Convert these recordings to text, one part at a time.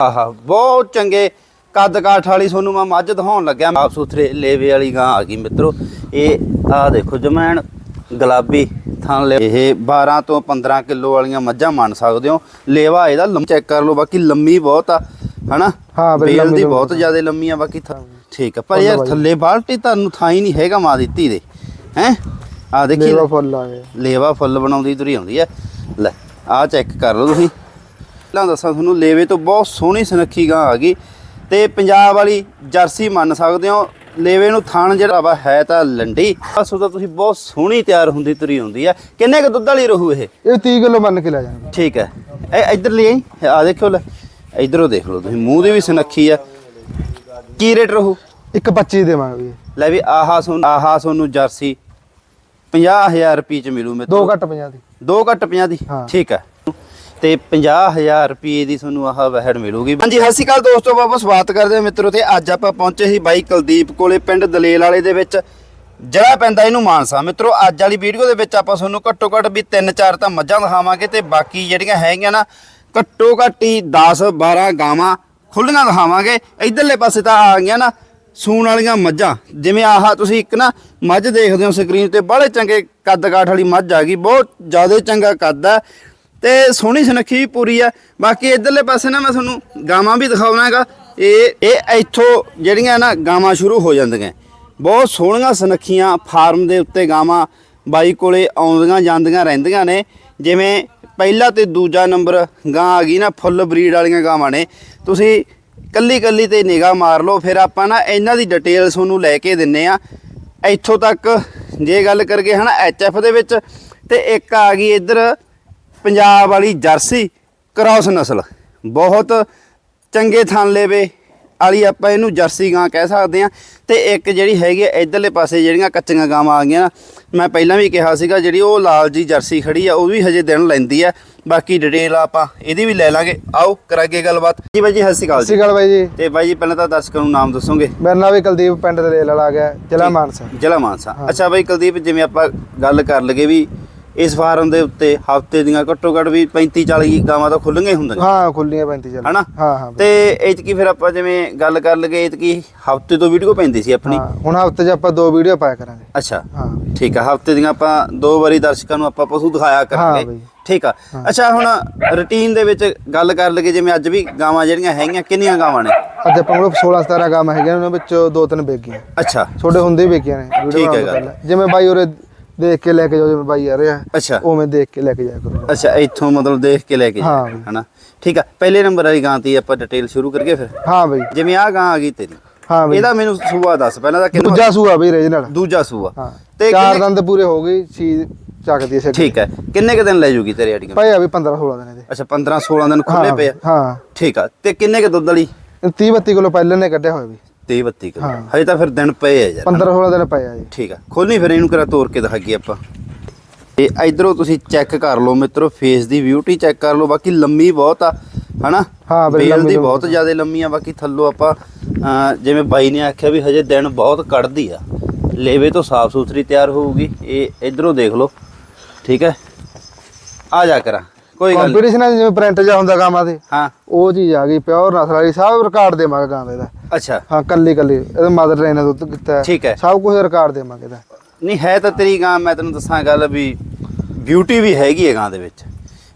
ਆਹਾ ਬਹੁਤ ਚੰਗੇ। ਕੱਦ ਕਾਠ ਵਾਲੀ ਤੁਹਾਨੂੰ ਮੈਂ ਮੱਝ ਦਿਖਾਉਣ ਲੱਗਿਆ। ਸਾਫ਼ ਸੁਥਰੇ ਲੇਵੇ ਵਾਲੀ ਗਾਂ ਆ ਗਈ ਮਿੱਤਰੋ। ਇਹ ਆ ਦੇਖੋ ਜਮੈਣ ਗੁਲਾਬੀ ਥਾਂ ਲੈ। ਇਹ 12 ਤੋਂ 15 ਕਿਲੋ ਵਾਲੀਆਂ ਮੱਝਾਂ ਮੰਨ ਸਕਦੇ ਹੋ। ਲੇਵਾ ਇਹਦਾ ਲੰਮ ਚੈੱਕ ਕਰ ਲਓ ਬਾਕੀ ਲੰਮੀ ਬਹੁਤ ਆ ਹਨਾ? ਹਾਂ ਬੇਲ ਲੰਮੀ ਦੀ ਬਹੁਤ ਜ਼ਿਆਦਾ ਲੰਮੀ ਆ ਬਾਕੀ ਥਾਂ- ਠੀਕ ਆ। ਪਰ ਯਾਰ ਥੱਲੇ ਬਾਲਟੀ ਤੁਹਾਨੂੰ ਥਾਂ ਹੀ ਨਹੀਂ ਹੈਗਾ ਮਾਂ ਦਿੱਤੀ ਦੇ। ਹੈ? ਆ ਦੇਖੀ ਲੇਵਾ ਫੁੱਲ ਆ ਲੇਵਾ ਫੁੱਲ ਬਣਾਉਂਦੀ ਤੁਰੀ ਆਉਂਦੀ ਹੈ ਲੈ ਆਹ ਚੈੱਕ ਕਰ ਲਓ ਤੁਸੀਂ। ਪਹਿਲਾਂ ਦੱਸਾਂ ਤੁਹਾਨੂੰ ਲੇਵੇ ਤੋਂ ਬਹੁਤ ਸੋਹਣੀ ਸੁਨੱਖੀ ਗਾਂ ਆ ਗਈ ਤੇ ਪੰਜਾਬ ਵਾਲੀ ਜਰਸੀ ਮੰਨ ਸਕਦੇ ਹੋ ਲੇਵੇ ਨੂੰ ਥਣ ਜਿਹੜਾ ਵਾ ਹੈ ਤਾਂ ਲੰਡੀ। ਬਸ ਉਹਦਾ ਤੁਸੀਂ ਬਹੁਤ ਸੋਹਣੀ ਤਿਆਰ ਹੁੰਦੀ ਤੁਰੀ ਆਉਂਦੀ ਹੈ ਕਿੰਨੇ ਕ ਦੁੱਧ ਵਾਲੀ ਰਹੂ ਇਹ? ਇਹ 30 ਕਿਲੋ ਮੰਨ ਕੇ ਲੈ ਜਾਣਗੇ। ਠੀਕ ਹੈ। ਇਹ ਇੱਧਰ ਲਈ ਆਈ ਆ ਦੇਖੋ ਲੈ ਇੱਧਰੋਂ ਦੇਖ ਲਓ ਤੁਸੀਂ ਮੂੰਹ ਦੀ ਵੀ ਸੁਨੱਖੀ ਆ। ਕੀ ਰੇਟ ਰਹੂ? ਇੱਕ 25 ਦੇਵਾਂਗੇ ਵੀ ਲੈ ਵੀ ਆਹਾ ਸੋਨ ਆਹਾ ਸੋਨੂੰ ਜਰਸੀ 50000 ਰੁਪਏ ਚ ਮਿਲੂ ਮੇਰੇ ਦੋ ਘੱਟ 50 ਦੀ। ਦੋ ਘੱਟ 50 ਦੀ। ਠੀਕ ਹੈ। ਤੇ 50000 ਰੁਪਏ ਦੀ ਤੁਹਾਨੂੰ ਆਹ ਵਹਿੜ ਮਿਲੂਗੀ। ਹਾਂਜੀ, ਸਤਿ ਸ਼੍ਰੀ ਅਕਾਲ ਦੋਸਤੋ ਬਾਬਾ ਸਵਾਗਤ ਕਰਦੇ ਹਾਂ ਮਿੱਤਰੋ ਤੇ ਅੱਜ ਆਪਾਂ ਪਹੁੰਚੇ ਸੀ ਬਾਈ ਕੁਲਦੀਪ ਕੋਲੇ, ਪਿੰਡ ਦਲੇਲ ਵਾਲੇ ਦੇ ਵਿੱਚ। ਜਿਹੜਾ ਪੈਂਦਾ ਇਹਨੂੰ ਮਾਨਸਾ। ਮਿੱਤਰੋ, ਅੱਜ ਵਾਲੀ ਵੀਡੀਓ ਦੇ ਵਿੱਚ ਆਪਾਂ ਤੁਹਾਨੂੰ ਘੱਟੋ ਘੱਟ ਵੀ 3-4 ਤਾਂ ਮੱਝਾਂ ਦਿਖਾਵਾਂਗੇ ਤੇ ਬਾਕੀ ਜਿਹੜੀਆਂ ਹੈਗੀਆਂ ਨਾ ਘੱਟੋ ਘੱਟ ਹੀ 10-12 ਗਾਵਾਂ ਖੁੱਲੀਆਂ ਦਿਖਾਵਾਂਗੇ। ਇਧਰਲੇ ਪਾਸੇ ਤਾਂ ਆ ਗਈਆਂ ਨਾ ਸੂਣ ਵਾਲੀਆਂ ਮੱਝਾਂ। ਜਿਵੇਂ ਆਹ ਤੁਸੀਂ ਇੱਕ ਨਾ ਮੱਝ ਦੇਖਦੇ ਹੋ ਸਕਰੀਨ ਤੇ ਬੜੇ ਚੰਗੇ ਕੱਦ ਕਾਠ ਵਾਲੀ ਮੱਝ ਆ ਗਈ। ਬਹੁਤ ਜ਼ਿਆਦਾ ਚੰਗਾ ਕੱਦ ਆ। ਤੇ ਸੋਹਣੀ ਸੁਨੱਖੀ ਵੀ ਪੂਰੀ ਆ। ਬਾਕੀ ਇਧਰਲੇ ਪਾਸੇ ਨਾ ਮੈਂ ਤੁਹਾਨੂੰ ਗਾਵਾਂ ਵੀ ਦਿਖਾਉਣਾ ਇਹ ਇਹ ਇੱਥੋਂ ਜਿਹੜੀਆਂ ਨਾ ਗਾਵਾਂ ਸ਼ੁਰੂ ਹੋ ਜਾਂਦੀਆਂ। ਬਹੁਤ ਸੋਹਣੀਆਂ ਸੁਨੱਖੀਆਂ ਫਾਰਮ ਦੇ ਉੱਤੇ ਗਾਵਾਂ ਬਾਈ ਕੋਲੇ ਆਉਂਦੀਆਂ, ਜਾਂਦੀਆਂ, ਰਹਿੰਦੀਆਂ ਨੇ। ਜਿਵੇਂ ਪਹਿਲਾ ਤੇ ਦੂਜਾ ਨੰਬਰ ਗਾਂ ਆ ਗਈ ਨਾ, ਫੁੱਲ ਬਰੀਡ ਵਾਲੀਆਂ ਗਾਵਾਂ ਨੇ। ਤੁਸੀਂ ਕੱਲੀ ਕੱਲੀ ਤੇ ਨਿਗਾਹ ਮਾਰ ਲਓ, ਫਿਰ ਆਪਾਂ ਨਾ ਇਹਨਾਂ ਦੀ ਡਿਟੇਲ ਤੁਹਾਨੂੰ ਲੈ ਕੇ ਦਿੰਨੇ ਆ। ਇੱਥੋਂ ਤੱਕ ਜੇ ਗੱਲ ਕਰਗੇ ਹਨਾ ਐਚਐਫ ਦੇ ਵਿੱਚ, ਤੇ ਇੱਕ ਆ ਗਈ ਇੱਧਰ ਪੰਜਾਬ ਵਾਲੀ ਜਰਸੀ ਕ੍ਰਾਸ ਨਸਲ। ਬਹੁਤ ਚੰਗੇ ਥਣ ਲੇਵੇ ਵਾਲੀ ਆਪਾਂ ਇਹਨੂੰ ਜਰਸੀ ਗਾਂ ਕਹਿ ਸਕਦੇ ਆ ਤੇ ਇੱਕ ਜਿਹੜੀ ਹੈਗੀ ਆ ਇਧਰਲੇ ਪਾਸੇ ਜਿਹੜੀਆਂ ਕੱਚੀਆਂ ਗਾਵਾਂ ਆ ਗਈਆਂ ਮੈਂ ਪਹਿਲਾਂ ਵੀ ਕਿਹਾ ਸੀਗਾ ਜਿਹੜੀ ਉਹ ਲਾਲ ਜੀ ਜਰਸੀ ਖੜੀ ਆ ਉਹ ਵੀ ਹਜੇ ਦਿਨ ਲੈਂਦੀ ਆ। ਬਾਕੀ ਡਿਟੇਲ ਆਪਾਂ ਇਹਦੀ ਵੀ ਲੈ ਲਾਂਗੇ। ਆਓ ਕਰਾਂਗੇ ਗੱਲਬਾਤ। ਜੀ ਬਾਈ ਜੀ ਸਤਿ ਸ਼੍ਰੀ ਅਕਾਲ ਸਤਿ ਜੀ ਸ਼੍ਰੀ ਅਕਾਲ ਬਾਈ ਜੀ। ਤੇ ਬਾਈ ਜੀ ਪਹਿਲਾਂ ਤਾਂ ਦਰਸ਼ਕਾਂ ਨੂੰ ਨਾਮ ਦੱਸੋਗੇ? ਮੇਰਾ ਨਾਮ ਵੀ ਕੁਲਦੀਪ ਪਿੰਡ ਦੇ ਰੇਲ ਵਾਲਾ ਆ ਗਿਆ ਜ਼ਿਲ੍ਹਾ ਮਾਨਸਾ। ਜ਼ਿਲ੍ਹਾ ਮਾਨਸਾ। ਅੱਛਾ ਬਾਈ ਕੁਲਦੀਪ ਜਿਵੇਂ ਆਪਾਂ ਗੱਲ ਕਰ ਲਗੇ ਵੀ ਇਸ ਫਾਰਮ ਦੇ ਉੱਤੇ ਹਫ਼ਤੇ ਦੀਆਂ ਘੱਟੋ ਘੱਟ ਵੀ 35 40 ਗਾਵਾਂ ਤਾਂ ਖੁੱਲੀਆਂ ਹੀ ਹੁੰਦੀਆਂ। ਹਾਂ ਖੁੱਲੀਆਂ 35 ਚੱਲ। ਹਨਾ? ਹਾਂ ਹਾਂ। ਤੇ ਇਤਕੀ ਫਿਰ ਆਪਾਂ ਜਿਵੇਂ ਗੱਲ ਕਰ ਲਗੇ ਇਤਕੀ ਹਫ਼ਤੇ ਤੋਂ ਵੀਡੀਓ ਪੈਂਦੀ ਸੀ ਆਪਣੀ? ਹੁਣ ਹਫ਼ਤੇ 'ਚ ਆਪਾਂ ਦੋ ਵੀਡੀਓ ਪਾਇਆ ਕਰਾਂਗੇ। ਅੱਛਾ। ਹਾਂ। ਠੀਕ ਆ ਹਫ਼ਤੇ ਦੀਆਂ ਆਪਾਂ ਦੋ ਵਾਰੀ ਦਰਸ਼ਕਾਂ ਨੂੰ ਆਪਾਂ ਪਸ਼ੂ ਦਿਖਾਇਆ ਕਰਾਂਗੇ। ਠੀਕ ਆ। ਅੱਛਾ ਹੁਣ ਰੁਟੀਨ ਦੇ ਵਿੱਚ ਗੱਲ ਕਰ ਲਗੇ ਜਿਵੇਂ ਅੱਜ ਵੀ ਗਾਵਾਂ ਜਿਹੜੀਆਂ ਹੈਗੀਆਂ ਕਿੰਨੀਆਂ ਗਾਵਾਂ ਨੇ? ਅੱਜ ਆਪਾਂ ਕੋਲ 16 17 ਗਾਵਾਂ ਹੈਗੀਆਂ ਉਹਨਾਂ ਵਿੱਚੋਂ ਦੋ ਤਿੰਨ ਵੇਗੀਆਂ ਅੱਛਾ। ਛੋਟੇ ਹੁੰਦੇ ਵੇਗੀਆਂ ਨੇ ਠੀਕ ਹੈ। ਜਿਵੇਂ ਬਾਈ ਉਰੇ ਦੇਖ ਕੇ ਲੈ ਕੇ ਜਾਓ ਜਿਵੇਂ ਬਾਈ ਆ ਰਿਹਾ। ਅੱਛਾ। ਉਵੇਂ ਦੇਖ ਕੇ ਲੈ ਕੇ ਜਾਇਆ ਕਰੋ। ਅੱਛਾ ਇੱਥੋਂ ਮਤਲਬ ਦੇਖ ਕੇ ਲੈ ਕੇ ਹਾਂ। ਬਈ। ਹਨਾ? ਠੀਕ ਆ ਪਹਿਲੇ ਨੰਬਰ ਵਾਲੀ ਗਾਂ ਦੀ ਆਪਾਂ ਡਿਟੇਲ ਸ਼ੁਰੂ ਕਰੀਏ ਫਿਰ। ਹਾਂ ਬਾਈ। ਜਿਵੇਂ ਆ ਗਾਂ ਆ ਗਈ ਤੇਰੀ। ਹਾਂ ਬਾਈ। ਇਹਦਾ ਮੈਨੂੰ ਸੂਆ ਦੱਸ ਪਹਿਲਾਂ ਤਾਂ ਕਿੰਨਾ ਦੂਜਾ ਸੂਆ ਬਈ ਰੀਜਨਲ ਦੂਜਾ ਸੂਆ। ਹਾਂ। ਤੇ ਚਾਰ ਕਿੰਨੇ- ਦੰਦ ਪੂਰੇ ਹੋ ਗਏ ਛੀ ਚੱਕਦੀ ਐ ਠੀਕ ਹੈ। ਕਿੰਨੇ ਕ ਦਿਨ ਲੈ ਜੂਗੀ ਤੇਰੀ ਆੜੀਆਂ ਭਾਈ ਆ ਵੀ 15 16 ਦਿਨ ਇਹਦੇ। ਅੱਛਾ 15 16 ਦਿਨ ਖੁੱਲੇ ਪਏ ਆ। ਹਾਂ। ਠੀਕ ਆ ਤੇ ਕਿੰਨੇ ਕ ਦੁੱਧ ਵਾਲੀ? 30 32 ਕਿਲੋ ਪਹਿਲਾਂ ਨੇ ਕੱਢਿਆ ਹੋਇਆ ਵੀ 30 32 ਕਿਲੋ ਹਾਂ। ਹਜੇ ਤਾਂ ਫਿਰ ਦਿਨ ਪਏ ਆ ਯਾਰ। 15 16 ਦਿਨ ਪਏ ਆ ਜੀ। ਠੀਕ ਆ। ਖੋਲਣੀ ਫਿਰ ਇਹਨੂੰ ਕਰਾ ਤੋੜ ਕੇ ਦਿਖਾਈਏ ਆਪਾਂ। ਤੇ ਇਧਰੋਂ ਤੁਸੀਂ ਚੈੱਕ ਕਰ ਲਓ ਮਿੱਤਰੋ ਫੇਸ ਦੀ ਬਿਊਟੀ ਚੈੱਕ ਕਰ ਲਓ। ਬਾਕੀ ਲੰਮੀ ਬਹੁਤ ਆ ਹਨਾ? ਹਾਂ ਬਈ, ਬੇਲ ਲੰਮੀ ਦੀ ਲੰਮੀ ਬਹੁਤ ਜ਼ਿਆਦਾ ਲੰਮੀ ਆ। ਬਾਕੀ ਥੱਲੋਂ ਆਪਾਂ ਅਹ, ਜਿਵੇਂ ਬਾਈ ਨੇ ਆਖਿਆ ਵੀ ਹਜੇ ਦਿਨ ਬਹੁਤ ਕੱਢਦੀ ਆ। ਲੇਵੇ ਤੋਂ ਸਾਫ਼ ਸੁਥਰੀ ਤਿਆਰ ਹੋਊਗੀ। ਇਹ ਇਧਰੋਂ ਦੇਖ ਲਓ। ਠੀਕ ਹੈ? ਆ ਜਾ ਕਰਾਂ। ਕੋਈ ਗੱਲ ਨੀ। ਕੰਪੀਟੀਸ਼ਨ ਜਿਵੇਂ ਪ੍ਰਿੰਟ ਜਾ ਹੁੰਦਾ ਗਾਵਾਂ ਦੇ ਹਾਂ ਉਹ ਚੀਜ਼ ਆ ਗਈ ਪਿਓਰ ਨਸਲ ਵਾਲੀ ਸਭ ਰਿਕਾਰਡ ਦੇਵਾਂਗੇ ਗਾਂ ਦਾ ਇਹਦਾ ਅੱਛਾ ਹਾਂ ਕੱਲੀ ਕੱਲੀ ਇਹਦਾ ਮਦਰ ਟ੍ਰੇਨ ਦੁੱਧ ਕੀਤਾ ਹੈ। ਠੀਕ ਹੈ। ਸਭ ਕੁਝ ਰਿਕਾਰਡ ਦੇਵਾਂਗੇ ਇਹਦਾ ਨਹੀਂ ਹੈ ਤਾਂ ਤੇਰੀ ਗਾਂ ਮੈਂ ਤੈਨੂੰ ਦੱਸਾਂ ਗੱਲ ਵੀ ਬਿਊਟੀ ਵੀ ਹੈਗੀ ਹੈ ਗਾਂ ਦੇ ਵਿੱਚ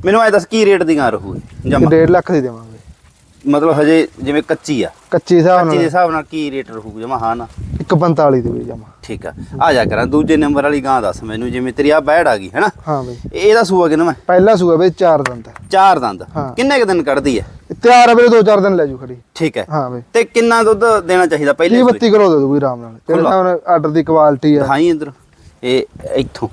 ਮੈਨੂੰ ਐ ਦੱਸ ਕੀ ਰੇਟ ਦੀ ਗਾਂ ਰਹੂ ਇਹ? ਜਮਾਂ 1.5 ਲੱਖ ਦੀ ਦੇਵਾਂਗੇ ਮਤਲਬ ਹਜੇ ਜਿਵੇਂ ਕੱਚੀ ਆ। ਕੱਚੀ ਹਿਸਾਬ ਕੱਚੀ ਦੇ ਨਾਲ ਹਿਸਾਬ ਨਾਲ ਕੀ ਰੇਟ ਰਹੂ ਜਮਾ ਹਾਂ ਨਾ? 145 ਦੀ ਵੀ ਜਮਾ। ਠੀਕ ਆ। ਆ ਜਾ ਕਰਾਂ ਦੂਜੇ ਨੰਬਰ ਵਾਲੀ ਗਾਂ ਦੱਸ ਮੈਨੂੰ ਜਿਵੇਂ ਤੇਰੀ ਆ ਬੈੜ ਆ ਗਈ ਹੈਨਾ? ਹਾਂ ਬਈ। ਇਹਦਾ ਸੂਆ ਕਿੰਨਾ ਮੈਂ? ਪਹਿਲਾ ਸੂਆ ਬਈ ਚਾਰ ਦਿਨ ਦਾ ਚਾਰ ਦੰਦ। ਹਾਂ। ਕਿੰਨੇ ਕ ਦਿਨ ਕੱਢਦੀ ਹੈ ਇਹ ਤਿਆਰ ਆ ਦੋ ਚਾਰ ਦਿਨ ਲੈ ਜੂ ਖੜੀ। ਠੀਕ ਹੈ ਹਾਂ ਬਈ। ਤੇ ਕਿੰਨਾ ਦੁੱਧ ਦੇਣਾ ਚਾਹੀਦਾ ਪਹਿਲੇ 30 32 ਕਿਲੋ ਦੇ ਦੂਗੀ ਆਰਾਮ ਨਾਲ। ਤੇਰੇ। ਸਾਹਮਣੇ ਆਰਡਰ ਦੀ ਕੁਆਲਿਟੀ ਆ। ਦਿਖਾਈ ਇਧਰ। ਇਹ ਇੱਥੋਂ।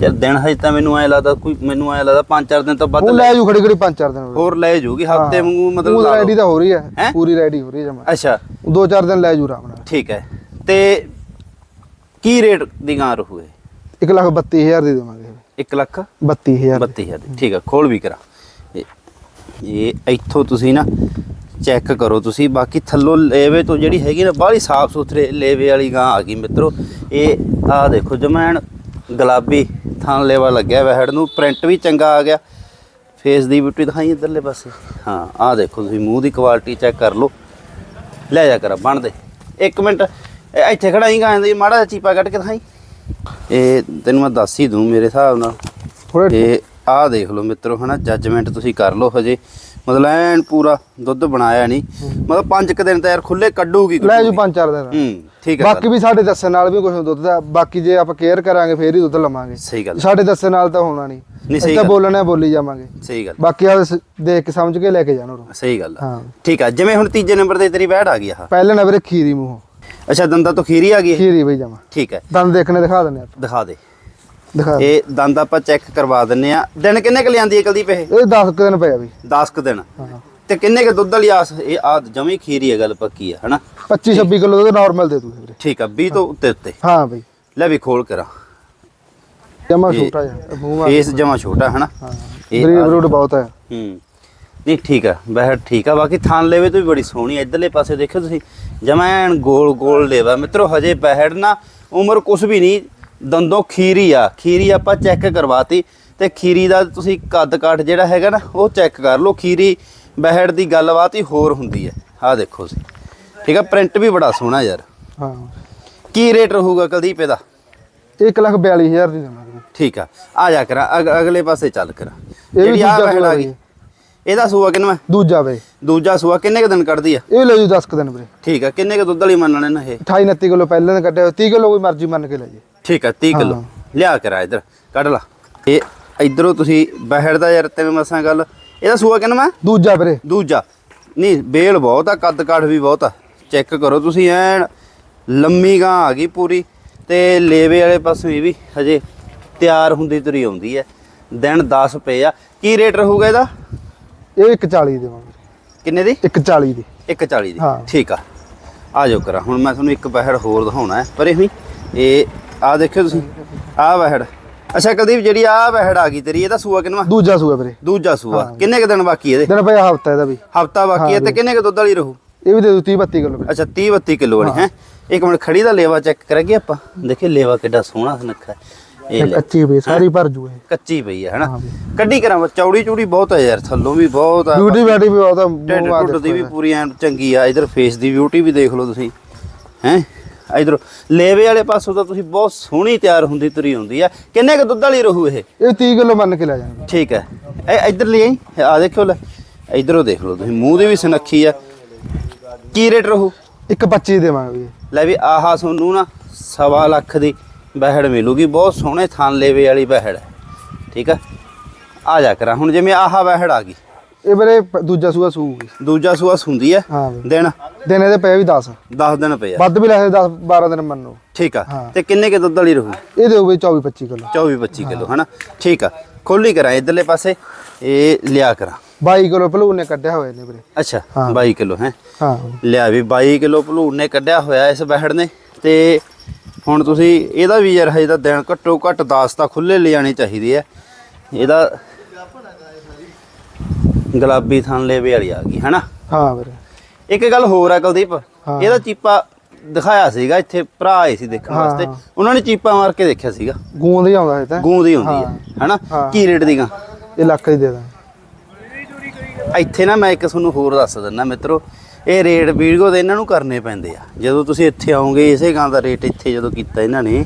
ਯਾਰ ਦਿਨ ਹਜੇ ਤਾਂ ਮੈਨੂੰ ਐ ਲੱਗਦਾ ਕੋਈ ਮੈਨੂੰ ਐ ਲੱਗਦਾ ਪੰਜ ਚਾਰ ਦਿਨ ਤੋਂ ਵੱਧ ਉਹ ਲੈ ਜੂ ਖੜੀ ਖੜੀ ਪੰਜ ਚਾਰ ਦਿਨ ਹੋਰ। ਲੈ ਜੂਗੀ ਹਫ਼ਤੇ ਵਾਂਗੂ ਮਤਲਬ ਲਾ ਰੈਡੀ। ਤਾਂ ਹੋ ਰਹੀ ਹੈ? ਪੂਰੀ ਰੈਡੀ ਹੋ ਰਹੀ ਹੈ ਜਮਾ। ਅੱਛਾ। ਦੋ ਚਾਰ ਦਿਨ ਲੈ ਜੂ ਆਰਾਮ ਨਾਲ। ਠੀਕ ਹੈ। ਤੇ ਕੀ ਰੇਟ ਦੀ ਗਾਂ ਰਹੂ ਇਹ? 1 ਲੱਖ 32000 ਦੀ ਦੇਵਾਂਗੇ। 1 ਲੱਖ? 32000 32000 ਦੀ। ਠੀਕ ਹੈ ਖੋਲ ਵੀ ਕਰਾ। ਇਹ ਇਹ ਇੱਥੋਂ ਤੁਸੀਂ ਨਾ ਚੈੱਕ ਕਰੋ ਤੁਸੀਂ। ਬਾਕੀ ਥੱਲੋਂ ਲੇਵੇ ਤੋਂ ਜਿਹੜੀ ਹੈਗੀ ਨਾ ਬਾਹਲੀ ਸਾਫ਼ ਸੁਥਰੇ ਲੇਵੇ ਵਾਲੀ ਗਾਂ ਆ ਗਈ ਮਿੱਤਰੋ। ਇਹ ਆਹ ਦੇਖੋ ਜਮੈਣ ਗੁਲਾਬੀ ਥਾਂ ਲੇਵਾ ਲੱਗਿਆ ਵਹਿੜ ਨੂੰ। ਪ੍ਰਿੰਟ ਵੀ ਚੰਗਾ ਆ ਗਿਆ। ਫੇਸ ਦੀ ਬਿਊਟੀ ਦਿਖਾਈ ਇਧਰਲੇ ਪਾਸੇ। ਹਾਂ ਆਹ ਦੇਖੋ ਤੁਸੀਂ ਮੂੰਹ ਦੀ ਕੁਆਲਿਟੀ ਚੈੱਕ ਕਰ ਲਓ। ਲੈ ਜਾ ਕਰ ਬਣ ਦੇ ਇੱਕ ਮਿੰਟ ਇਹ ਇੱਥੇ ਖੜਾ ਹੀ ਗਾਂ ਦੀ ਮਾੜਾ ਜਿਹਾ ਚੀਪਾ ਕੱਢ ਕੇ ਦਿਖਾਈ। ਇਹ ਤੈਨੂੰ ਮੈਂ ਦੱਸ ਹੀ ਦੂੰ ਮੇਰੇ ਹਿਸਾਬ ਨਾਲ। ਤੇ ਆਹ ਦੇਖ ਲਓ ਮਿੱਤਰੋ ਹਨਾ ਜੱਜਮੈਂਟ ਤੁਸੀਂ ਕਰ ਲਓ ਹਜੇ। ਮਤਲਬ ਐਨ ਪੂਰਾ ਦੁੱਧ ਬਣਾਇਆ ਨਹੀਂ। ਮਤਲਬ ਪੰਜ ਕੁ ਦਿਨ ਤਾਂ ਯਾਰ ਖੁੱਲੇ ਕੱਢੂਗੀ ਲੈ ਜੂ। ਪੰਜ ਚਾਰ ਦਿਨ। ਹੂੰ ਠੀਕ ਹੈ ਬਾਕੀ ਵੀ ਸਾਡੇ ਦੱਸਣ ਨਾਲ ਵੀ ਕੁਝ ਦੁੱਧ ਦਾ ਬਾਕੀ ਜੇ ਆਪਾਂ ਕੇਅਰ ਕਰਾਂਗੇ ਫੇਰ ਹੀ ਦੁੱਧ ਲਵਾਂਗੇ। ਸਹੀ ਗੱਲ। ਸਾਡੇ ਦੱਸਣ ਨਾਲ ਤਾਂ ਹੋਣਾ ਨਹੀਂ। ਨਹੀਂ, ਸਹੀ ਗੱਲ। ਬੋਲਣਾ ਬੋਲੀ ਜਾਵਾਂਗੇ। ਸਹੀ ਗੱਲ। ਬਾਕੀ ਆ ਦੇਖ ਕੇ ਸਮਝ ਕੇ ਲੈ ਕੇ ਜਾਣਾ। ਸਹੀ ਗੱਲ ਆ। ਹਾਂ। ਠੀਕ ਆ ਜਿਵੇਂ ਹੁਣ ਤੀਜੇ ਨੰਬਰ ਤੇ ਤੇਰੀ ਬੈਠ ਆ ਗਈ ਆਹ। ਪਹਿਲੇ ਨੰਬਰ ਖੀਰੀ ਮੂੰਹ। ਅੱਛਾ ਦੰਦਾਂ ਤੋਂ ਖੀਰੀ ਆ ਗਈ? ਖੀਰੀ ਬਈ ਜਾਵਾਂ ਠੀਕ ਹੈ। ਦੰਦ ਦੇਖਣੇ ਦਿਖਾ ਦਿੰਦੇ ਆਪਾਂ। ਦਿਖਾ ਦੇ। ਦਿਖਾ। ਇਹ ਦੰਦ ਆਪਾਂ ਚੈੱਕ ਕਰਵਾ ਦਿੰਨੇ ਆ। ਦਿਨ ਕਿੰਨੇ ਕ ਲਿਆਂਦੀ ਹੈ ਕਲਦੀਪ ਇਹ? ਇਹ 10 ਕੁ ਦਿਨ ਪਿਆ ਬਈ 10 ਕ ਦਿਨ। ਹਾਂ। ਤੇ ਕਿੰਨੇ ਕ ਦੁੱਧ ਵਾਲੀ ਆਸ? ਇਹ ਆ ਜਮੀ ਖੀਰੀ ਹੈ ਗੱਲ ਪੱਕੀ ਆ ਹਨਾ? 25 26 ਕਿਲੋ ਦਾ ਨਾਰਮਲ ਦੇ ਦੂ ਵੀਰੇ। ਠੀਕ ਆ 20 ਤੋਂ ਉੱਤੇ ਉੱਤੇ ਹਾਂ ਬਈ। ਲੈ ਵੀ ਖੋਲ ਕਰਾਂ ਜਮਾ ਛੋਟਾ ਜਿਹਾ। ਫੇਸ ਜਮਾ ਛੋਟਾ ਹਨਾ? ਹਾਂ। ਇਹ ਬਰੀਡ ਬਰੂਡ ਬਹੁਤ ਹੈ। ਹੂੰ। ਨਹੀਂ ਠੀਕ ਆ ਬਹਿਰ ਠੀਕ ਆ। ਬਾਕੀ ਥਾਨ ਲੈਵੇ ਤੋਂ ਵੀ ਬੜੀ ਸੋਹਣੀ ਇਧਰਲੇ ਪਾਸੇ ਦੇਖਿਓ ਤੁਸੀਂ। ਜਮਾ ਐਨ ਗੋਲ ਗੋਲ ਲੇਵਾ। ਮਿੱਤਰੋ ਹਜੇ ਬਹਿੜ ਨਾ ਉਮਰ ਕੁਛ ਵੀ ਨਹੀਂ। ਦੰਦੋਂ ਖੀਰੀ ਆ ਖੀਰੀ ਆਪਾਂ ਚੈੱਕ ਕਰਵਾਤੀ ਤੇ ਖੀਰੀ ਦਾ ਤੁਸੀਂ ਕੱਦ ਕਾਠ ਜਿਹੜਾ ਹੈਗਾ ਨਾ ਉਹ ਚੈੱਕ ਕਰ ਲਓ ਖੀਰੀ ਬਹਿੜ ਦੀ ਗੱਲਬਾਤ ਹੀ ਹੋਰ ਹੁੰਦੀ ਹੈ। ਆਹ ਦੇਖੋ ਤੁਸੀਂ ਠੀਕ ਆ ਪ੍ਰਿੰਟ ਵੀ ਬੜਾ ਸੋਹਣਾ ਯਾਰ। ਹਾਂ। ਕੀ ਰੇਟ ਰਹੂਗਾ ਕੁਲਦੀਪ ਇਹਦਾ? 1 ਲੱਖ 42000 ਦੀ ਦੇਵਾਂਗੇ। ਠੀਕ ਆ ਆ ਜਾ ਕਰਾਂ ਅਗ- ਅਗਲੇ ਪਾਸੇ ਚੱਲ ਕਰਾਂ। ਵੀ ਜਿਹੜੀ ਆ ਬਹਿੜ ਆ ਗਈ। ਇਹਦਾ ਸੂਆ ਕਿੰਨਾ? ਦੂਜਾ ਬਈ ਦੂਜਾ ਸੂਆ ਕਿੰਨੇ ਕ ਦਿਨ ਕੱਢਦੀ ਆ? ਇਹ ਲੈ ਜੂ 10 ਕੁ ਦਿਨ ਵੀਰੇ। ਠੀਕ ਆ ਕਿੰਨੇ ਕ ਦੁੱਧ ਵਾਲੀ ਮੰਨਣੇ ਨਾ ਇਹ? 28 29 ਕਿਲੋ ਪਹਿਲਾਂ ਦੇ ਕੱਢਿਆ 30 ਕਿਲੋ ਕੋਈ ਮਰਜ਼ੀ ਮੰਨ ਕੇ ਲੈ ਜੇ ਠੀਕ ਆ 30 ਕਿਲੋ। ਲਿਆ ਕਰਾ ਇਧਰ ਕੱਢ ਲਾ। ਇਹ ਇਧਰੋਂ ਤੁਸੀਂ ਬਹਿੜ ਦਾ ਯਾਰ ਤੈਨੂੰ ਮਸਾਂ ਗੱਲ ਇਹਦਾ ਸੂਆ ਕਿੰਨਾ ਮੈਂ ਦੂਜਾ ਵੀਰੇ। ਦੂਜਾ। ਨਹੀਂ ਬੇਲ ਬਹੁਤ ਆ ਕੱਦ ਕਾਠ ਵੀ ਬਹੁਤ ਆ। ਚੈੱਕ ਕਰੋ ਤੁਸੀਂ ਐਨ ਲੰਮੀ ਗਾਂ ਆ ਗਈ ਪੂਰੀ ਤੇ ਲੇਵੇ ਵਾਲੇ ਪਾਸੋਂ ਇਹ ਵੀ ਹਜੇ ਤਿਆਰ ਹੁੰਦੀ ਤੁਰੀ ਆਉਂਦੀ ਹੈ ਦਿਨ 10 ਪਏ ਆ। ਕੀ ਰੇਟ ਰਹੂਗਾ ਇਹਦਾ? ਇਹ 140 ਦੇਵਾਂਗੇ ਕਿੰਨੇ ਦੀ? 140 ਦੀ। 140 ਦੀ। ਠੀਕ ਆ। ਆ ਜਾਓ ਕਰਾ। ਹੁਣ ਮੈਂ ਤੁਹਾਨੂੰ ਇੱਕ ਬਹਿੜ ਹੋਰ ਦਿਖਾਉਣਾ ਹੈ ਪਰ ਇਹ ਵੀ ਇਹ ਆ ਦੇਖਿਓ ਤੁਸੀਂ। ਆਹ ਬਹਿੜ ਅੱਛਾ ਕੁਲਦੀਪ ਜਿਹੜੀ ਆਹ ਬਹਿੜ ਆ ਗਈ ਤੇਰੀ ਇਹਦਾ ਸੂਆ ਕਿੰਨਾ? ਦੂਜਾ ਸੂਆ ਵੀਰੇ। ਦੂਜਾ ਸੂਆ। ਕਿੰਨੇ ਕ ਦਿਨ ਬਾਕੀ ਇਹਦੇ? ਦਿਨ ਪਿਆ ਹਫਤਾ ਇਹਦਾ ਵੀ। ਹਫਤਾ ਬਾਕੀ ਹੈ ਤੇ ਕਿੰਨੇ ਕ ਦੁੱਧ ਵਾਲੀ ਰਹੂ? ਇਹ ਵੀ ਦੇ ਦੂ 30 32 ਕਿਲੋ ਅੱਛਾ 30 32 ਕਿਲੋ ਵਾਲੀ ਹੈ? ਇੱਕ ਮਿੰਟ ਖੜੀ ਦਾ ਲੇਵਾ ਚੈੱਕ ਕਰਾਂਗੇ ਆਪਾਂ। ਦੇਖੇ ਲੇਵਾ ਕਿੱਡਾ ਸੋਹਣਾ ਸੁਨੱਖਾ। ਇਹ ਕੱਚੀ ਵੀ ਸਾਰੀ ਭਰ ਜੂ ਇਹ। ਕੱਚੀ ਪਈ ਹੈ ਹਨਾ। ਕੱਢੀ ਕਰਾਂ ਚੌੜੀ ਚੂੜੀ ਬਹੁਤ ਹੈ ਯਾਰ ਥੱਲੋਂ ਵੀ ਬਹੁਤ ਆ। ਬਿਊਟੀ ਬੈਟੀ ਵੀ ਬਹੁਤ ਆ ਆ ਢੁੱਡ ਦੀ ਵੀ ਪੂਰੀ ਐਨ ਚੰਗੀ ਆ ਇਧਰ ਫੇਸ ਦੀ ਬਿਊਟੀ ਵੀ ਦੇਖ ਲਓ ਤੁਸੀਂ ਹੈ? ਇਧਰ। ਲੇਵੇ ਵਾਲੇ ਪਾਸੋਂ ਤਾਂ ਤੁਸੀਂ ਬਹੁਤ ਸੋਹਣੀ ਤਿਆਰ ਹੁੰਦੀ ਤੁਰੀ ਹੁੰਦੀ ਆ। ਕਿੰਨੇ ਕ ਦੁੱਧ ਵਾਲੀ ਰਹੂ ਇਹ? ਇਹ 30 ਕਿਲੋ ਮੰਨ ਕੇ ਲੈ ਜਾਣਗੇ। ਠੀਕ ਹੈ। ਇਹ ਇਧਰ ਲਈ ਆਈ? ਆ ਦੇਖੋ ਲੈ। ਇਧਰੋਂ ਦੇਖ ਲਓ ਤੁਸੀਂ। ਮੂੰਹ ਦੀ ਵੀ ਸੁਨੱਖੀ ਆ। ਕੀ ਰੇਟ ਰਹੂ? ਇੱਕ 25 ਦੇਵਾਂਗੇ ਵੀ ਲੈ ਵੀ ਆਹਾ ਤੁਹਾਨੂੰ ਨਾ ਸਵਾ ਲੱਖ ਦੀ ਬਹਿੜ ਮਿਲੂਗੀ। ਬਹੁਤ ਸੋਹਣੇ ਥਾਨ ਲੇਵੇ ਵਾਲੀ ਬਹਿੜ। ਠੀਕ ਆ? ਆ ਜਾ ਕਰਾਂ। ਹੁਣ ਜਿਵੇਂ ਆਹਾ ਬਹਿੜ ਆ ਗਈ। ਇਹ ਵੀਰੇ ਪ- ਦੂਜਾ ਸੂਆ ਸੂਗੀ। ਦੂਜਾ ਸੂਆ ਸੁੰਦੀ ਹੈ ਹਾਂ ਦਿਨ? ਦਿਨ ਇਹਦੇ ਪਏ ਵੀ 10 10 ਦਿਨ ਪਏ ਆ। ਵੱਧ ਵੀ ਲੈ 10 12 ਦਿਨ ਮੰਨੋ। ਠੀਕ ਆ। ਹਾਂ। ਤੇ ਕਿੰਨੇ ਕੇ ਦੁੱਧ ਵਾਲੀ ਰਹੂ? ਇਹ ਵੀ 24 25 ਕਿਲੋ। 24 25 ਕਿਲੋ ਹਨਾ? ਠੀਕ ਆ। ਖੋਲੀ ਕਰਾਂ ਇਧਰਲੇ ਪਾਸੇ। ਇਹ ਲਿਆ ਕਰਾਂ। 22 ਕਿਲੋ ਭਲੂਰ ਨੇ ਕੱਢਿਆ ਹੋਏ ਨੇ ਵੀਰੇ। ਅੱਛਾ ਹਾਂ। 22 ਕਿਲੋ ਹੈ? ਹਾਂ। ਲਿਆ ਵੀ 22 ਕਿਲੋ ਭਲੂਣ ਨੇ ਕੱਢਿਆ ਹੋਇਆ ਇਸ ਬਹਿੜ ਨੇ। ਤੇ ਹੁਣ ਤੁਸੀਂ ਇਹਦਾ ਵੀ ਯਾਰ ਹਜੇ ਤਾਂ ਦਿਨ ਘੱਟੋ ਘੱਟ 10 ਤਾਂ ਖੁੱਲੇ ਲਿਆਣੇ ਚਾਹੀਦੇ ਆ। ਇਹਦਾ ਗੁਲਾਬੀ ਥਣ ਲੇਵੇ ਵਾਲੀ ਆ ਗਈ ਹਨਾ? ਹਾਂ ਵੀਰੇ। ਇੱਕ ਗੱਲ ਹੋਰ ਆ ਕੁਲਦੀਪ। ਇਹਦਾ ਚੀਪਾ ਦਿਖਾਇਆ ਸੀਗਾ ਇੱਥੇ ਭਰਾ ਆਏ ਸੀ ਦੇਖਣ। ਵਾਸਤੇ। ਉਹਨਾਂ ਨੇ ਚੀਪਾ ਮਾਰ ਕੇ ਦੇਖਿਆ ਸੀਗਾ। ਗੂੰਦ ਹੀ ਆਉਂਦਾ ਇਹ ਤਾਂ। ਗੂੰਦ ਹੀ ਹੁੰਦੀ ਹੈ। ਹਨਾ। ਕੀ ਰੇਟ ਦੀ ਗਾ ਇਹ ਲੱਖ ਦੀ ਦੇ ਦਾਂ ਇੱਥੇ ਨਾ ਮੈਂ ਇੱਕ ਤੁਹਾਨੂੰ ਹੋਰ ਦੱਸ ਦਿੰਦਾ ਮਿੱਤਰੋ ਇਹ ਰੇਟ ਵੀਡੀਓ ਦੇ ਇਹਨਾਂ ਨੂੰ ਕਰਨੇ ਪੈਂਦੇ ਆ ਜਦੋਂ ਤੁਸੀਂ ਇੱਥੇ ਆਓਗੇ ਇਸੇ ਗਾਂ ਦਾ ਰੇਟ ਇੱਥੇ ਜਦੋਂ ਕੀਤਾ ਇਹਨਾਂ ਨੇ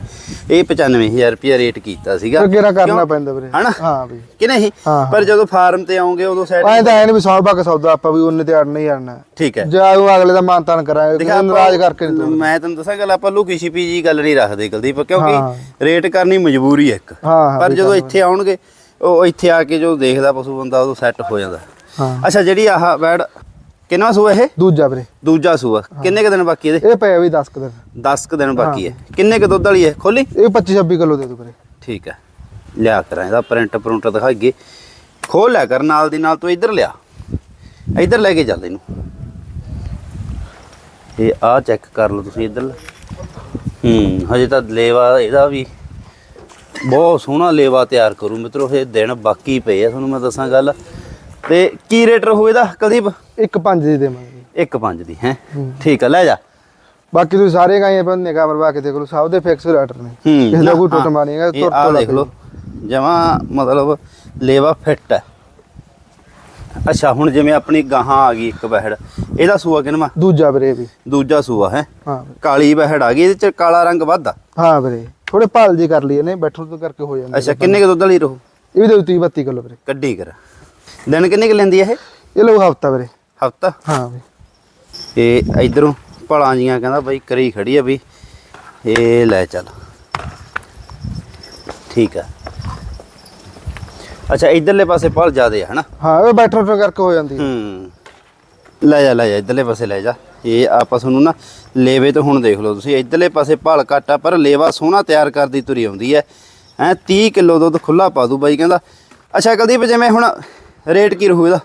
ਇਹ 95000 ਰੁਪਿਆ ਰੇਟ ਕੀਤਾ ਸੀਗਾ ਅੱਗੇ ਕਰਨਾ? ਪੈਂਦਾ ਵੀਰੇ ਹਨਾ ਹਾਂ ਵੀ ਕਿ ਨਹੀਂ। ਪਰ ਜਦੋਂ ਫਾਰਮ ਤੇ ਆਓਗੇ ਉਦੋਂ ਐਂ ਸਾਈਡ ਤਾਂ ਐ ਨਹੀਂ ਵੀ ਸੌ ਬਾਕ ਸੌਦਾ ਆਪਾਂ ਵੀ ਉਹਨੇ ਤੇ ਅੜਨਾ ਹੀ ਅੜਨਾ ਠੀਕ ਹੈ ਜੇ ਆਉ ਅਗਲੇ ਦਾ ਮਾਨ ਤਾਨ ਕਰਾਂਗੇ ਨਾਰਾਜ਼ ਕਰਕੇ। ਮੈਂ ਤੁਹਾਨੂੰ ਦੱਸਾਂ ਗੱਲ ਆਪਾਂ ਲੁਕੀ ਛਿਪੀ ਜੀ ਗੱਲ ਨਹੀਂ ਰੱਖਦੇ ਕੁਲਦੀਪ ਹਾਂ। ਕਿਉਂਕਿ ਰੇਟ ਕਰਨੀ ਮਜਬੂਰੀ ਹੈ ਇੱਕ ਪਰ ਜਦੋਂ। ਇੱਥੇ ਆਉਣਗੇ ਉਹ ਇੱਥੇ ਆ ਕੇ ਜੋ ਦੇਖਦਾ ਪਸ਼ੂ ਬੰਦਾ ਉਦੋਂ ਸੈੱਟ ਹੋ ਜਾਂਦਾ ਅੱਛਾ ਜਿਹੜੀ ਆਹ ਬੈਡ ਕਿੰਨਾ ਸੂਆ ਇਹ? ਦੂਜਾ ਵੀਰੇ। ਦੂਜਾ ਸੂਆ। ਕਿੰਨੇ ਕ ਦਿਨ ਬਾਕੀ ਇਹਦੇ? ਇਹ ਪਏ ਵੀ 10 ਕੁ ਦਿਨ। 10 ਕ ਦਿਨ ਬਾਕੀ ਹੈ। ਕਿੰਨੇ ਕ ਦੁੱਧ ਵਾਲੀ ਹੈ? ਖੋਲੀ? ਇਹ 25 26 ਕਿਲੋ ਦੇ ਦੂ ਵੀਰੇ। ਠੀਕ ਹੈ। ਲਿਆ ਕਰਾਂ ਇਹਦਾ ਪ੍ਰਿੰਟ ਪ੍ਰਿੰਟ ਦਿਖਾਈਏ। ਖੋਲ ਲਿਆ ਕਰ ਨਾਲ ਦੀ ਨਾਲ ਤੂੰ ਇੱਧਰ ਲਿਆ। ਇੱਧਰ ਲੈ ਕੇ ਚੱਲ ਇਹਨੂੰ। ਇਹ ਆ ਚੈੱਕ ਕਰ ਲਓ ਤੁਸੀਂ ਇੱਧਰ। ਹੂੰ ਹਜੇ ਤਾਂ ਲੇਵਾ ਇਹਦਾ ਵੀ ਬਹੁਤ ਸੋਹਣਾ ਲੇਵਾ ਤਿਆਰ ਕਰੂ ਮਿੱਤਰੋ ਇਹ ਦਿਨ ਬਾਕੀ ਪਏ ਆ। ਤੁਹਾਨੂੰ ਮੈਂ ਦੱਸਾਂ ਗੱਲ। ਤੇ ਕੀ ਰੇਟ ਰਹੂ ਇਹਦਾ ਇੱਕ ਪੰਜ ਦੀ ਦੇਵਾਂਗੇ। 1.5 ਦੀ ਹੈ। ਠੀਕ ਆ ਲੈ ਜਾ। ਬਾਕੀ ਤੁਸੀਂ ਸਾਰੇ ਗਾਈਆਂ ਪਰ ਨਿਗਾਹ ਮਰਵਾ ਕੇ ਦੇਖ ਲਓ ਸਭ ਦੇ ਫਿਕਸ ਰੇਟਰ ਨੇ। ਕਿਸੇ ਦਾ ਕੋਈ ਟੁੱਟ ਮਾਰੇਗਾ ਤੁਰ ਤੋਂ ਦੇਖ ਲਓ। ਜਮਾ ਮਤਲਬ ਲੇਵਾ ਫਿੱਟ ਹੈ ਅੱਛਾ ਹੁਣ ਜਿਵੇਂ ਆਪਣੀ ਗਾਹਾਂ ਆ ਗਈ ਇੱਕ ਵਹਿੜ ਇਹਦਾ ਸੂਆ ਕਿਨਵਾ ਦੂਜਾ ਵੀਰੇ ਵੀ। ਦੂਜਾ ਸੂਆ ਹੈ? ਹਾਂ। ਕਾਲੀ ਵਹਿੜ ਆ ਗਈ ਇਹਦੇ ਚ ਕਾਲਾ ਰੰਗ ਵੱਧਾ ਹਾਂ ਵੀਰੇ ਥੋੜੇ ਭਾਲ ਜੀ ਕਰ ਲਈਏ ਨੇ ਬੈਠਣ ਤੋਂ ਕਰਕੇ ਹੋ ਜਾਂਦਾ ਅੱਛਾ ਕਿੰਨੇ ਕੁ ਦੁੱਧ ਵਾਲੀ ਰਹੂ? ਇਹ ਵੀ ਦੇ 30 32 ਕਿਲੋ ਵੀਰੇ। ਕੱਢੀ ਕਰ। ਦਿਨ ਕਿੰਨੇ ਕੁ ਲੈਂਦੀ ਇਹ? ਇਹ ਲਓ ਹਫਤਾ ਵੀਰੇ। ਹਫਤਾ? ਹਾਂ ਵੀਰੇ। ਇਹ ਇਧਰੋਂ ਭਲਾਂ ਜੀਆਂ ਕਹਿੰਦਾ ਬਾਈ ਕਰੀ ਖੜੀ ਆ ਵੀ। ਇਹ ਲੈ ਚੱਲ। ਠੀਕ ਆ। ਅੱਛਾ ਇਧਰਲੇ ਪਾਸੇ ਭਲ ਜ਼ਿਆਦੇ ਆ ਹਨਾ? ਹਾਂ ਇਹ ਬੈਠਣ ਤੋਂ ਕਰਕੇ ਹੋ ਜਾਂਦੀ ਹੈ। ਲੈ ਜਾ ਲੈ ਜਾ ਇਧਰਲੇ ਪਾਸੇ ਲੈ ਜਾ। ਇਹ ਆਪਾਂ ਤੁਹਾਨੂੰ ਨਾ ਲੇਵੇ ਤੋਂ ਹੁਣ ਦੇਖ ਲਓ ਤੁਸੀਂ। ਇਧਰਲੇ ਪਾਸੇ ਭਲ ਘੱਟ ਪਰ ਲੇਵਾ ਸੋਹਣਾ ਤਿਆਰ ਕਰਦੀ ਤੁਰੀ ਆਉਂਦੀ ਹੈ ਹੈ 30 ਕਿਲੋ ਦੁੱਧ ਖੁੱਲਾ ਪਾ ਦੂ ਬਾਈ ਕਹਿੰਦਾ। ਅੱਛਾ ਕੁਲਦੀਪ ਜਿਵੇਂ ਹੁਣ ਰੇਟ ਕੀ ਰਹੂ ਇਹਦਾ?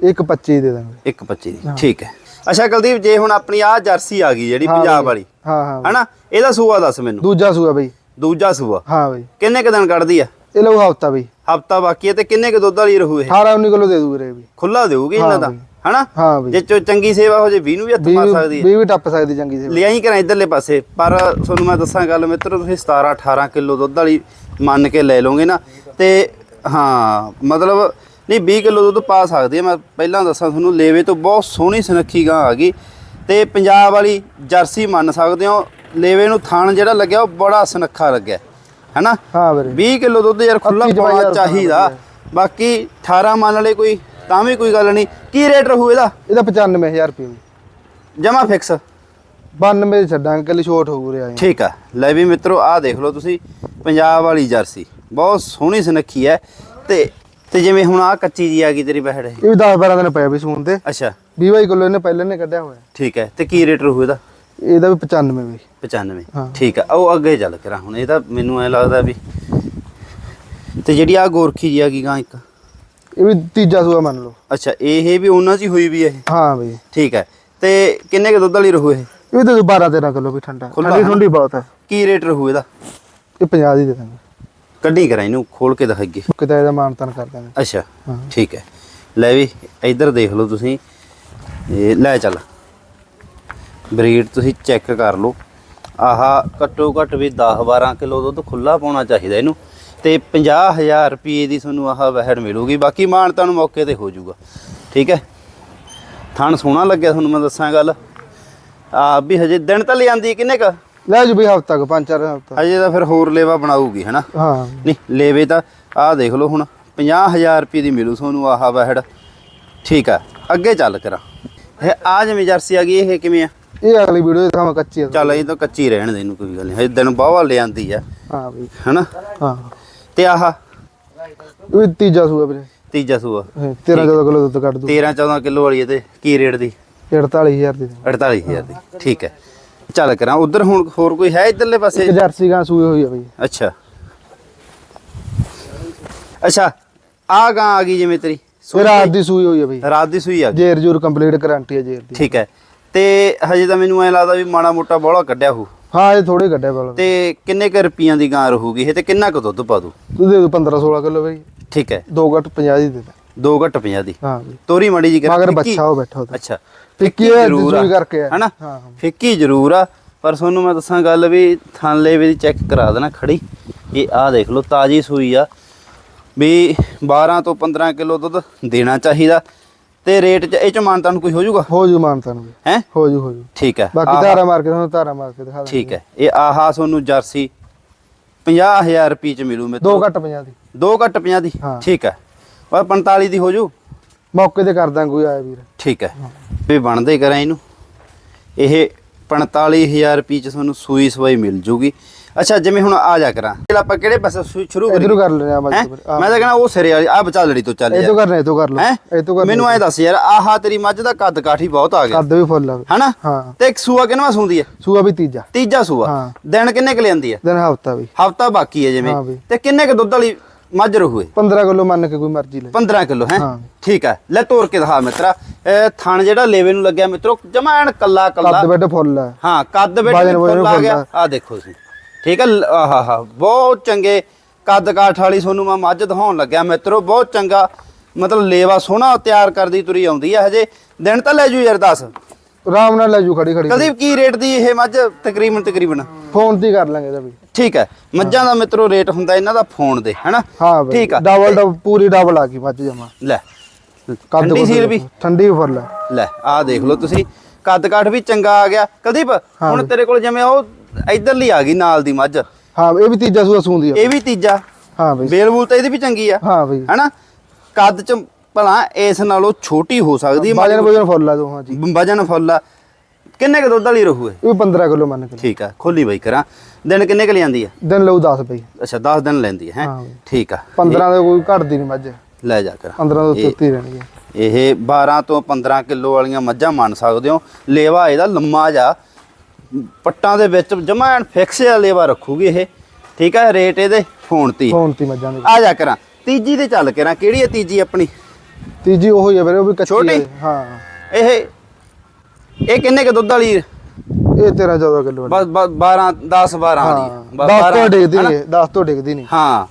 ਇੱਕ 25 ਦੇ ਦਾਂਗੇ। 125 ਦੀ। ਠੀਕ ਹੈ। ਅੱਛਾ ਕੁਲਦੀਪ ਜੇ ਹੁਣ ਆਪਣੀ ਆ ਜਰਸੀ ਆ ਗਈ ਜਿਹੜੀ ਪੰਜਾਬ। ਵਾਲੀ ਹਾਂ ਹਾਂ ਹਨਾ? ਇਹਦਾ ਸੂਆ ਦੱਸ ਮੈਨੂੰ। ਦੂਜਾ ਸੂਆ ਬਈ। ਦੂਜਾ ਸੂਆ? ਹਾਂ ਬਈ। ਕਿੰਨੇ ਕ ਦਿਨ ਕੱਢਦੀ ਆ? ਇਹ ਲਓ ਹਫਤਾ ਬਈ। ਹਫਤਾ ਬਾਕੀ ਹੈ ਤੇ ਕਿੰਨੇ ਕ ਦੁੱਧ ਵਾਲੀ ਰਹੂ ਇਹ? 18 19 ਕਿਲੋ ਦੇ ਦੂ ਵੀਰੇ ਵੀ। ਖੁੱਲਾ ਦੇਊਗੀ ਇਹਨਾਂ ਦਾ। ਹਨਾ? ਹਾਂ ਬਈ। ਜੇ ਚੋ ਚੰਗੀ ਸੇਵਾ ਹੋ ਜੇ 20 ਨੂੰ ਵੀ ਹੱਥ ਮਾਰ ਸਕਦੀ ਹੈ। ਵੀ ਵੀ ਟੱਪ ਸਕਦੀ ਚੰਗੀ ਸੀ ਲਿਆਈ ਕਰਾਂ ਇਧਰਲੇ ਪਾਸੇ ਪਰ ਤੁਹਾਨੂੰ ਮੈਂ ਦੱਸਾਂ ਗੱਲ ਮਿੱਤਰੋ ਤੁਸੀਂ 17 18 ਕਿਲੋ ਦੁੱਧ ਵਾਲੀ ਮੰਨ ਕੇ ਲੈ ਲਓਗੇ ਨਾ। ਤੇ ਹਾਂ ਮਤਲਬ ਨਹੀਂ 20 ਕਿਲੋ ਦੁੱਧ ਪਾ ਸਕਦੀ ਹੈ ਮੈਂ ਪਹਿਲਾਂ ਦੱਸਾਂ ਤੁਹਾਨੂੰ ਲੇਵੇ ਤੋਂ ਬਹੁਤ ਸੋਹਣੀ ਸੁਨੱਖੀ ਗਾਂ ਆ ਗਈ। ਤੇ ਪੰਜਾਬ ਵਾਲੀ ਜਰਸੀ ਮੰਨ ਸਕਦੇ ਹੋ ਲੇਵੇ ਨੂੰ ਥਣ ਜਿਹੜਾ ਲੱਗਿਆ ਉਹ ਬੜਾ ਸੁਨੱਖਾ ਲੱਗਿਆ। ਹੈਨਾ? ਹਾਂ ਵੀਰੇ। 20 ਕਿਲੋ ਦੁੱਧ ਯਾਰ ਖੁੱਲਾ ਪਾਉਣਾ ਚਾਹੀਦਾ। ਬਾਕੀ 18 ਮੰਨ ਵਾਲੇ ਕੋਈ ਤਾਂ ਵੀ ਕੋਈ ਗੱਲ ਨਹੀਂ। ਕੀ ਰੇਟ ਰਹੂ ਇਹਦਾ? ਇਹਦਾ 95000 ਰੁਪਏ ਜਮਾ ਫਿਕਸ 92 ਛੱਡਾਂਗੇ ਕੱਲੀ ਛੋਟ ਹੋ ਰਿਹਾ ਠੀਕ ਆ। ਲੈ ਵੀ ਮਿੱਤਰੋ ਆਹ ਦੇਖ ਲਓ ਤੁਸੀਂ ਪੰਜਾਬ ਵਾਲੀ ਜਰਸੀ। ਬਹੁਤ ਸੋਹਣੀ ਸੁਨੱਖੀ ਹੈ। ਤੇ ਤੇ ਜਿਵੇਂ ਹੁਣ ਆਹ ਕੱਚੀ ਜੀ ਆ ਗਈ ਤੇਰੀ ਬਹਿੜ ਇਹ। ਇਹ ਵੀ 10 12 ਦਿਨ ਪਏ ਵੀ ਸੂਣ ਤੇ। ਅੱਛਾ। 20 ਬਾਈ ਕਿਲੋ ਇਹਨੇ ਪਹਿਲੇ ਨੇ ਕੱਢਿਆ ਹੋਇਆ। ਠੀਕ ਹੈ ਤੇ ਕੀ ਰੇਟ ਰਹੂ ਇਹਦਾ? ਇਹਦਾ ਵੀ 95 ਵੀ 95 ਹਾਂ। ਠੀਕ ਆ ਉਹ ਅੱਗੇ ਚੱਲ ਕਰਾਂ ਹੁਣ ਇਹ ਤਾਂ ਮੈਨੂੰ ਐ ਲੱਗਦਾ ਵੀ ਤੇ ਜਿਹੜੀ ਆ ਗੋਰਖੀ ਜੀ ਆ ਗਈ ਗਾਂ ਇੱਕ। ਇਹ ਵੀ ਤੀਜਾ ਸੂਆ ਮੰਨ ਲਓ। ਅੱਛਾ ਇਹ ਵੀ ਉਹਨਾਂ 'ਚ ਹੀ ਹੋਈ ਵੀ ਇਹ? ਹਾਂ ਬਈ। ਠੀਕ ਹੈ ਤੇ ਕਿੰਨੇ ਕੁ ਦੁੱਧ ਵਾਲੀ ਰਹੂ ਇਹ? ਇਹ ਵੀ ਦੇ 12 13 ਕਿਲੋ ਵੀ ਠੰਡਾ। ਖੁੱਲ੍ਹਾ ਠੰਡੀ ਹੈ ਨਾ? ਠੰਡੀ ਬਹੁਤ ਹੈ। ਕੀ ਰੇਟ ਰਹੂ ਇਹਦਾ? ਇਹ 50 ਦੀ ਦੇ ਦਾਂਗੇ। ਕੱਢੀ ਕਰਾਂ ਇਹਨੂੰ ਖੋਲ ਕੇ ਦਿਖਾਈਏ ਕਿਤੇ ਇਹਦਾ ਮਾਨਤਨ ਕਰ ਦਾਂਗੇ ਅੱਛਾ। ਠੀਕ ਹੈ। ਲੈ ਵੀ ਇੱਧਰ ਦੇਖ ਲਓ ਤੁਸੀਂ। ਇਹ ਲੈ ਚੱਲ। ਬਰੀਡ ਤੁਸੀਂ ਚੈੱਕ ਕਰ ਲਓ। ਆਹ ਘੱਟੋ ਘੱਟ ਵੀ 10 12 ਕਿਲੋ ਦੁੱਧ ਖੁੱਲਾ ਪਾਉਣਾ ਚਾਹੀਦਾ ਇਹਨੂੰ। ਤੇ 50000 ਰੁਪਏ ਦੀ ਤੁਹਾਨੂੰ ਆਹ ਵਹਿੜ ਮਿਲੂਗੀ। ਬਾਕੀ ਮਾਨ ਤੁਹਾਨੂੰ ਮੌਕੇ ਤੇ ਹੋ ਜਾਊਗਾ। ਠੀਕ ਹੈ। ਥਣ ਸੋਹਣਾ ਲੱਗਿਆ ਤੁਹਾਨੂੰ ਮੈਂ ਦੱਸਾਂ ਗੱਲ। ਆ ਵੀ ਹਜੇ ਦਿਨ ਤਾਂ ਲਿਆਂਦੀ ਕਿੰਨੇ ਕ? ਲੈ ਜੀ ਬਈ ਹਫਤਾ ਕੋ ਪੰਜ ਚਾਰ ਹਫਤਾ। ਹਜੇ ਤਾਂ ਫਿਰ ਹੋਰ ਲੇਵਾ ਬਣਾਊਗੀ ਹਨਾ? ਹਾਂ। ਨਹੀਂ ਲੇਵੇ ਤਾਂ ਆਹ ਦੇਖ ਲਓ ਹੁਣ 50000 ਰੁਪਏ ਦੀ ਮਿਲੂ ਤੁਹਾਨੂੰ ਆਹ ਵਹਿੜ। ਠੀਕ ਆ ਅੱਗੇ ਚੱਲ ਕਰਾਂ। ਇਹ ਆ ਜਿਵੇਂ ਜਰਸੀ ਆ ਗਈ ਇਹ ਕਿਵੇਂ ਆ? ਇਹ ਅਗਲੀ ਵੀਡੀਓ ਦੇ ਕੰਮ ਕੱਚੀ ਆ। ਚੱਲ ਇਹ ਤਾਂ ਕੱਚੀ ਰਹਿਣ ਦੇ ਇਹਨੂੰ ਕੋਈ ਗੱਲ ਨਹੀਂ। ਹਜੇ ਦਿਨ ਬਾਵਾ ਲਿਆਂਦੀ ਆ। ਹਾਂ ਬਈ। ਹਨਾ? ਹਾਂ। ਤੇ ਆਹ? ਇਹ ਤੀਜਾ ਸੂਆ ਵੀਰੇ। ਤੀਜਾ ਸੂਆ। ਇਹ 13 14 ਕਿਲੋ ਦੁੱਧ ਕੱਢ ਦੂ। 13 14 ਕਿਲੋ ਵਾਲੀ ਇਹਦੇ ਕੀ ਰੇਟ ਦੀ? 48000 ਦੀ। ਦੇ 48000 ਦੀ। ਠੀਕ ਹੈ ਚੱਲ ਕਰਾਂ ਉਧਰ ਹੁਣ ਹੋਰ ਕੋਈ ਹੈ ਇਧਰਲੇ ਪਾਸੇ? ਇੱਕ ਜਰਸੀ ਗਾਂ ਸੂਈ ਹੋਈ ਆ ਬਈ। ਅੱਛਾ। ਅੱਛਾ ਆ ਗਾਂ ਆ ਗਈ ਜਿਵੇਂ ਤੇਰੀ ਇਹ ਰਾਤ ਦੀ ਸੂਈ ਹੋਈ ਆ ਬਈ। ਰਾਤ ਦੀ ਸੂਈ ਆ ਗਈ? ਜੇਰ ਜੂਰ ਕੰਪਲੀਟ ਗਾਰੰਟੀ ਹੈ ਜੇਰ ਦੀ। ਠੀਕ ਹੈ ਤੇ ਹਜੇ ਤਾਂ ਮੈਨੂੰ ਐ ਲੱਗਦਾ ਵੀ ਮਾੜਾ ਮੋਟਾ ਬੋਲਾ ਕੱਢਿਆ ਹੋਊ। ਹਾਂ ਇਹ ਥੋੜੇ ਕੱਢਿਆ ਵਾਲਾ ਤੇ ਕਿੰਨੇ ਕ ਰੁਪਈਆਂ ਦੀ ਗਾਂ ਰਹੂਗੀ? ਇਹ ਤੇ ਕਿੰਨਾ ਕੁ ਦੁੱਧ ਪਾ ਦੂ ਤੂੰ ਦੇ ਦੂ 15 16 ਕਿਲੋ ਬਈ। ਠੀਕ ਹੈ। ਦੋ ਘੱਟ 50 ਦੀ ਦੇ ਦੇ। 2 ਘੱਟ 50 ਦੀ। ਹਾਂ ਤੋਰੀ ਮੜੀ ਜੀ ਕਰ ਮਗਰ ਬੱਚਾ ਉਹ ਬੈਠਾ ਉਹਦਾ। ਅੱਛਾ। ਫਿੱਕੀ ਜ਼ਰੂਰ ਆ, ਕਰਕੇ ਆ। ਹਨਾ। ਫਿੱਕੀ ਜ਼ਰੂਰ ਆ। ਪਰ ਤੁਹਾਨੂੰ ਮੈਂ ਦੱਸਾਂ ਗੱਲ ਵੀ ਥਾਂਲੇ ਵੀ ਚੈੱਕ ਕਰਾ ਦੇਣਾ ਖੜੀ। ਇਹ ਆਹ ਦੇਖ ਲਓ ਤਾਜੀ ਸੂਈ ਆ। ਵੀ 12 ਤੋਂ 15 ਕਿਲੋ ਦੁੱਧ ਦੇਣਾ ਚਾਹੀਦਾ। ਤੇ ਰੇਟ ਚ ਇਹ ਚ ਮਾਨਤਾ ਨੂੰ ਕੋਈ ਹੋ ਜਾਊਗਾ? ਹੋ ਜੂ ਮਾਨਤਾ ਨੂੰ ਬਈ ਹੈ? ਹੋ ਜੂ ਹੋ ਜੂ। ਠੀਕ ਹੈ। ਬਾਕੀ ਧਾਰਾ ਮਾਰ ਕੇ ਤੁਹਾਨੂੰ ਧਾਰਾ ਮਾਰ ਕੇ ਦਿਖਾ ਦਾਂਗੇ ਠੀਕ ਹੈ। ਇਹ ਆਹਾ ਤੁਹਾਨੂੰ ਜਰਸੀ 50000 ਰੁਪਏ ਚ ਮਿਲੂ ਮੇਰੇ ਦੋ ਘੱਟ 50 ਦੀ। ਦੋ ਘੱਟ 50 ਦੀ। ਠੀਕ ਹੈ। ਪਰ 45 ਦੀ ਹੋ ਜੂ? ਮੌਕੇ ਤੇ ਕਰ ਦਾਂਗੇ ਕੋਈ ਆਇਆ ਵੀਰ। ਠੀਕ ਹੈ। ਵੀ ਬਣਦੇ ਕਰਾਂ ਇਹਨੂੰ। ਇਹ 45000 ਰੁਪਏ ਚ ਤੁਹਾਨੂੰ ਸੂਈ ਸਵਾਈ ਮਿਲ ਜੂਗੀ। ਅੱਛਾ ਜਿਵੇਂ ਹੁਣ ਆ ਜਾ ਕਰਾਂ। ਚਲ ਆਪਾਂ ਕਿਹੜੇ ਪਾਸੇ ਸੂ- ਸ਼ੁਰੂ ਇਧਰੋਂ ਕਰੀਏ ਕਰ ਲੈਣੇ ਹੈਂ? ਫਿਰ। ਮੈਂ ਤਾਂ ਕਹਿੰਦਾ ਉਹ ਸਿਰੇ ਵਾਲੀ ਆ ਬਚਾ ਲੜੀ ਤੋਂ ਚੱਲ ਇਹ ਯਾਰ। ਤੋਂ ਕਰਨਾ ਇਹ ਤੋਂ ਕਰ ਲਓ। ਹੈਂ? ਇਹ ਤੋਂ ਕਰ ਮੈਨੂੰ ਐ ਦੱਸ ਯਾਰ ਆਹਾ ਤੇਰੀ ਮੱਝ ਦਾ ਕੱਦ ਕਾਠੀ ਬਹੁਤ ਆ ਗਿਆ। ਕੱਦ ਵੀ ਫੁੱਲ ਆ। ਹਨਾ? ਹਾਂ। ਤੇ ਇੱਕ ਸੂਆ ਕਿੰਨਵਾ ਸੂੰਦੀ ਹੈ? ਸੂਆ ਵੀ ਤੀਜਾ। ਤੀਜਾ ਸੂਆ। ਹਾਂ। ਦਿਨ ਕਿੰਨੇ ਕੁ ਲਿਆਂਦੀ ਹੈ? ਦਿਨ ਹਫਤਾ ਵੀ। ਹਫਤਾ ਬਾਕੀ ਹੈ ਜਿਵੇਂ। ਹਾਂ ਬਈ। ਤੇ ਕਿੰਨੇ ਕੁ ਦੁੱਧ ਵਾਲੀ ਮੱਝ ਰਹੂਏ 15 ਕਿਲੋ ਮੰਨ ਕੇ ਕੋਈ ਮਰਜ਼ੀ ਲੈ। 15 ਕਿਲੋ ਹੈ? ਹਾਂ। ਠੀਕ ਹੈ ਲੈ ਤੋੜ ਕੇ ਦਿਖਾ ਮਿੱਤਰਾ। ਇਹ ਥਣ ਜਿਹੜਾ ਲੇਵੇ ਨੂੰ ਲੱਗਿਆ ਮਿੱਤਰੋ ਜਮਾ ਐਨ ਕੱਲਾ ਕੱਲਾ। ਕੱਦ ਬੈਠੇ ਫੁੱਲ ਆ। ਹਾਂ ਕੱਦ ਵਜਨ ਫੁੱਲ ਆ ਗਿਆ। ਆ। ਦੇਖੋ ਤੁਸੀਂ। ਠੀਕ ਹੈ ਆਹਾ ਹਾ ਬਹੁਤ ਚੰਗੇ ਕੱਦ ਕਾਠ ਵਾਲੀ ਤੁਹਾਨੂੰ ਮੈਂ ਮੱਝ ਦਿਖਾਉਣ ਲੱਗਿਆ ਮਿੱਤਰੋ ਬਹੁਤ ਚੰਗਾ। ਮਤਲਬ ਲੇਵਾ ਸੋਹਣਾ ਤਿਆਰ ਕਰਦੀ ਤੁਰੀ ਆਉਂਦੀ ਹੈ ਹਜੇ। ਦਿਨ ਤਾਂ ਲੈ ਜੂ ਯਾਰ ਦੱਸ। ਆਰਾਮ ਨਾਲ ਲੈ ਜੂ ਖੜੀ ਖੜੀ ਕਦੀ ਕੀ ਰੇਟ ਦੀ ਇਹ ਮੱਝ? ਤਕਰੀਬਨ ਤਕਰੀਬਨ। ਫੋਨ ਤੇ ਕਰ ਲਾਂਗੇ ਇਹਦਾ ਵੀ। ਠੀਕ ਹੈ। ਮੱਝਾਂ ਦਾ ਮਿੱਤਰੋ ਰੇਟ ਹੁੰਦਾ ਇਹਨਾਂ ਦਾ ਫੋਨ ਦੇ ਹੈਨਾ ਹਾਂ ਬਈ ਠੀਕ ਆ। ਡਬਲ ਡਬਲ ਪੂਰੀ ਡਬਲ ਆ ਗਈ ਮੱਝ ਜਮਾ। ਲੈ। ਕੱਦ ਠੰਡੀ ਸੀਲ ਵੀ। ਠੰਡੀ ਫੁੱਲ ਲੈ ਆਹ ਦੇਖ ਲਓ ਤੁਸੀਂ। ਕੱਦ ਕਾਠ ਵੀ ਚੰਗਾ ਆ ਗਿਆ। ਕੁਲਦੀਪ ਹੁਣ ਤੇਰੇ ਕੋਲ ਜਿਵੇਂ ਉਹ ਇਧਰਲੀ ਆ ਗਈ ਨਾਲ ਦੀ ਮੱਝ। ਹਾਂ ਇਹ ਵੀ ਤੀਜਾ ਸੂਆ ਸੂੰਦੀ ਆ। ਇਹ ਵੀ ਤੀਜਾ। ਹਾਂ ਬਈ। ਬੇਲ ਬੂਲ ਤਾਂ ਇਹਦੀ ਵੀ ਚੰਗੀ ਆ। ਹਾਂ ਬਈ। ਹਨਾ ਕੱਦ ਚ ਭਲਾ ਇਸ ਨਾਲੋਂ ਛੋਟੀ ਹੋ ਸਕਦੀ ਹੈ। ਵਜਨ ਵਜਨ ਫੁੱਲ ਆ ਦੋਹਾਂ ਜੀ। ਵਜਨ ਫੁੱਲ ਆ। ਕਿੰਨੇ ਕ ਦੁੱਧ ਵਾਲੀ ਰਹੂ ਇਹ ਇਹ ਵੀ 15 ਕਿਲੋ ਮੰਨ ਕੇ। ਠੀਕ ਆ ਖੋਲੀ ਬਈ ਕਰਾਂ। ਦਿਨ ਕਿੰਨੇ ਕ ਜਾਂਦੀ ਆ? ਦਿਨ ਲਊ 10 ਬਈ। ਅੱਛਾ 10 ਦਿਨ ਲੈਂਦੀ ਹੈ? ਹਾਂ ਹੈਂ? ਠੀਕ ਆ। 15 ਦੇ ਕੋਈ ਘਟਦੀ ਨਹੀਂ ਮੱਝ। ਲੈ ਜਾ ਕਰ। 15 ਤੋਂ ਉੱਤੇ ਹੀ ਰਹਿਣਗੇ ਇਹ 12 ਤੋਂ 15 ਕਿਲੋ ਵਾਲੀਆਂ ਮੱਝਾਂ ਮੰਨ ਸਕਦੇ ਹੋ। ਲੇਵਾ ਇਹਦਾ ਲੰਮਾ ਜਾ ਪੱਟਾਂ ਦੇ ਵਿੱਚ ਜਮਾ ਐਨ ਫਿਕਸ ਜਿਹਾ ਲੇਵਾ ਰੱਖੂਗੀ ਇਹ। ਠੀਕ ਹੈ ਰੇਟ ਇਹਦੇ ਫੋਨ ਤੇ। ਹੀ। ਫੋਨ ਤੀ ਮੱਝਾਂ ਦੇ। ਆ ਜਾ ਕਰਾਂ। ਤੀਜੀ ਤੇ ਚੱਲ ਕਰਾਂ। ਕਿਹੜੀ ਹੈ ਤੀਜੀ ਆਪਣੀ? ਤੀਜੀ ਉਹ ਹੀ ਆ ਵੀਰੇ ਉਹ ਵੀ ਕੱਚੀ ਛੋਟੀ? ਆ ਹਾਂ। ਇਹ ਇਹ ਕਿੰਨੇ ਕ ਦੁੱਧ ਵਾਲੀ? ਇਹ 13 14 ਕਿਲੋ ਬਸ 12 10 12 ਹਾਂ। ਦੀ। 10 ਤੋਂ ਡਿੱਗਦੀ ਨਹੀਂ 10 ਤੋਂ ਡਿੱਗਦੀ ਨਹੀਂ ਹਾਂ।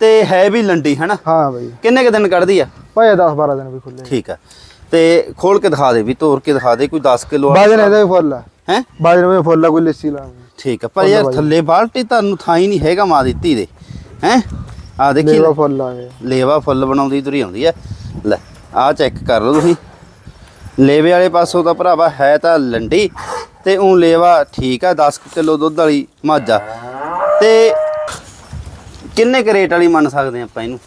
ਤੇ ਹੈ ਵੀ ਲੰਡੀ ਹਨਾ? ਹਾਂ ਬਈ। ਕਿੰਨੇ ਕ ਦਿਨ ਕੱਢਦੀ ਆ? ਭਾਏ 10 12 ਦਿਨ ਵੀ ਖੁੱਲੇ ਠੀਕ ਆ। ਤੇ ਖੋਲ ਕੇ ਦਿਖਾ ਦੇ ਵੀ ਤੋੜ ਕੇ ਦਿਖਾ ਦੇ ਕੋਈ 10 ਕਿਲੋ ਬਾਜਨ ਇਹਦਾ ਵੀ ਫੁੱਲ ਆ। ਹੈ? ਬਾਜਨ ਵਿੱਚ ਫੁੱਲ ਆ ਕੋਈ ਲੱਸੀ ਲਾ ਠੀਕ ਆ ਪਰ ਯਾਰ ਥੱਲੇ ਬਾਲਟੀ ਤੁਹਾਨੂੰ ਥਾਂ ਹੀ ਨਹੀਂ ਹੈਗਾ ਮਾਂ ਦਿੱਤੀ ਦੇ। ਹੈ? ਆ ਦੇਖੀ ਲੇਵਾ ਫੁੱਲ ਆ ਲੇਵਾ ਫੁੱਲ ਬਣਾਉਂਦੀ ਤੁਰੀ ਆਉਂਦੀ ਆ। ਲੈ ਆ ਚੈੱਕ ਕਰ ਲਓ ਤੁਸੀਂ। ਲੇਵੇ ਵਾਲੇ ਪਾਸੋਂ ਤਾਂ ਭਰਾਵਾ ਹੈ ਤਾਂ ਲੰਡੀ ਤੇ ਉਹ ਲੇਵਾ ਠੀਕ ਆ 10 ਕਿਲੋ ਦੁੱਧ ਵਾਲੀ ਮੱਝ ਆ। ਤੇ ਕਿੰਨੇ ਕੁ ਰੇਟ ਵਾਲੀ ਮੰਨ ਸਕਦੇ ਆਪਾਂ ਇਹਨੂੰ?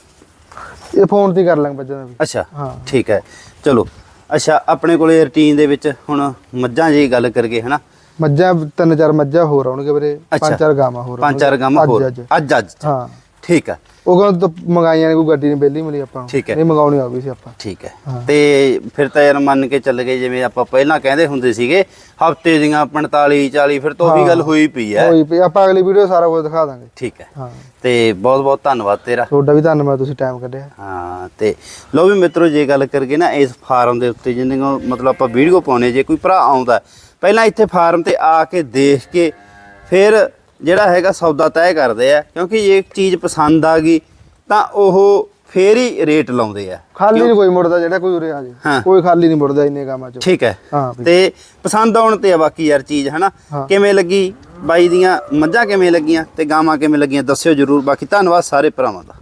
ਇਹ ਫੋਨ ਤੇ ਕਰ ਲਾਂਗੇ ਬੱਚਿਆਂ ਦਾ ਵੀ। ਅੱਛਾ ਹਾਂ। ਠੀਕ ਹੈ। ਚਲੋ ਅੱਛਾ ਆਪਣੇ ਕੋਲੇ ਰੁਟੀਨ ਦੇ ਵਿੱਚ ਹੁਣ ਮੱਝਾਂ ਜੀ ਗੱਲ ਕਰਗੇ ਹਨਾ? ਮੱਝਾਂ ਤਿੰਨ ਚਾਰ ਮੱਝਾਂ ਹੋਰ ਆਉਣਗੇ ਵੀਰੇ। ਪੰਜ ਚਾਰ ਗਾਵਾਂ ਹੋਰ ਪੰਜ ਚਾਰ ਗਾਵਾਂ ਹੋਰ। ਅੱਜ ਅੱਜ। ਹਾਂ। ਠੀਕ ਹੈ ਉਹ ਕਹਿੰਦਾ ਤਾਂ ਮੰਗਾਈਆਂ ਨੇ ਕੋਈ ਗੱਡੀ ਨਹੀਂ ਬੇਲੀ ਮਿਲੀ ਆਪਾਂ। ਨੂੰ। ਠੀਕ ਹੈ। ਨਹੀਂ ਮੰਗਾਉਣੀ ਆ ਗਈ ਸੀ ਆਪਾਂ। ਠੀਕ ਹੈ। ਹਾਂ। ਤੇ ਫਿਰ ਤਾਂ ਯਾਰ ਮੰਨ ਕੇ ਚੱਲ ਗਏ ਜਿਵੇਂ ਆਪਾਂ ਪਹਿਲਾਂ ਕਹਿੰਦੇ ਹੁੰਦੇ ਸੀਗੇ ਹਫ਼ਤੇ ਦੀਆਂ 45 40 ਫਿਰ ਤੋਂ ਵੀ ਗੱਲ ਹੋਈ ਪਈ ਹੈ। ਹੋਈ ਪਈ ਆਪਾਂ ਅਗਲੀ ਵੀਡੀਓ ਸਾਰਾ ਕੁਝ ਦਿਖਾ ਦਾਂਗੇ। ਠੀਕ ਹੈ। ਹਾਂ। ਤੇ ਬਹੁਤ ਬਹੁਤ ਧੰਨਵਾਦ ਤੇਰਾ। ਤੁਹਾਡਾ ਵੀ ਧੰਨਵਾਦ ਤੁਸੀਂ ਟਾਈਮ ਕੱਢਿਆ। ਹਾਂ ਤੇ ਲੋ ਵੀ ਮਿੱਤਰੋ ਜੇ ਗੱਲ ਕਰਗੇ ਨਾ ਇਸ ਫਾਰਮ ਦੇ ਉੱਤੇ ਜਿੰਨੇ ਕੁ ਮਤਲਬ ਆਪਾਂ ਵੀਡੀਓ ਪਾਉਨੇ ਜੇ ਕੋਈ ਭਰਾ ਆਉਂਦਾ ਪਹਿਲਾਂ ਇੱਥੇ ਫਾਰਮ ਤੇ ਆ ਕੇ ਦੇਖ ਕੇ ਫਿਰ ਜਿਹੜਾ ਹੈਗਾ ਸੌਦਾ ਤੈਅ ਕਰਦੇ ਆ ਕਿਉਂਕਿ ਜੇ ਇੱਕ ਚੀਜ਼ ਪਸੰਦ ਆ ਗਈ ਤਾਂ ਉਹ ਫੇਰ ਹੀ ਰੇਟ ਲਾਉਂਦੇ ਆ। ਖਾਲੀ ਨਹੀਂ ਕੋਈ ਮੁੜਦਾ ਜਿਹੜਾ ਕੋਈ ਉਰੇ ਆ ਜੇ। ਹਾਂ। ਕੋਈ ਖਾਲੀ ਨਹੀਂ ਮੁੜਦਾ ਇੰਨੇ ਕੰਮਾਂ ਚ। ਠੀਕ ਹੈ। ਹਾਂ। ਤੇ ਪਸੰਦ ਆਉਣ ਤੇ ਆ ਬਾਕੀ ਯਾਰ ਚੀਜ਼ ਹਨਾ? ਹਾਂ। ਕਿਵੇਂ ਲੱਗੀ ਬਾਈ ਦੀਆਂ ਮੱਝਾਂ ਕਿਵੇਂ ਲੱਗੀਆਂ ਤੇ ਗਾਵਾਂ ਕਿਵੇਂ ਲੱਗੀਆਂ ਦੱਸਿਓ ਜਰੂਰ। ਬਾਕੀ ਧੰਨਵਾਦ ਸਾਰੇ ਭਰਾਵਾਂ ਦਾ।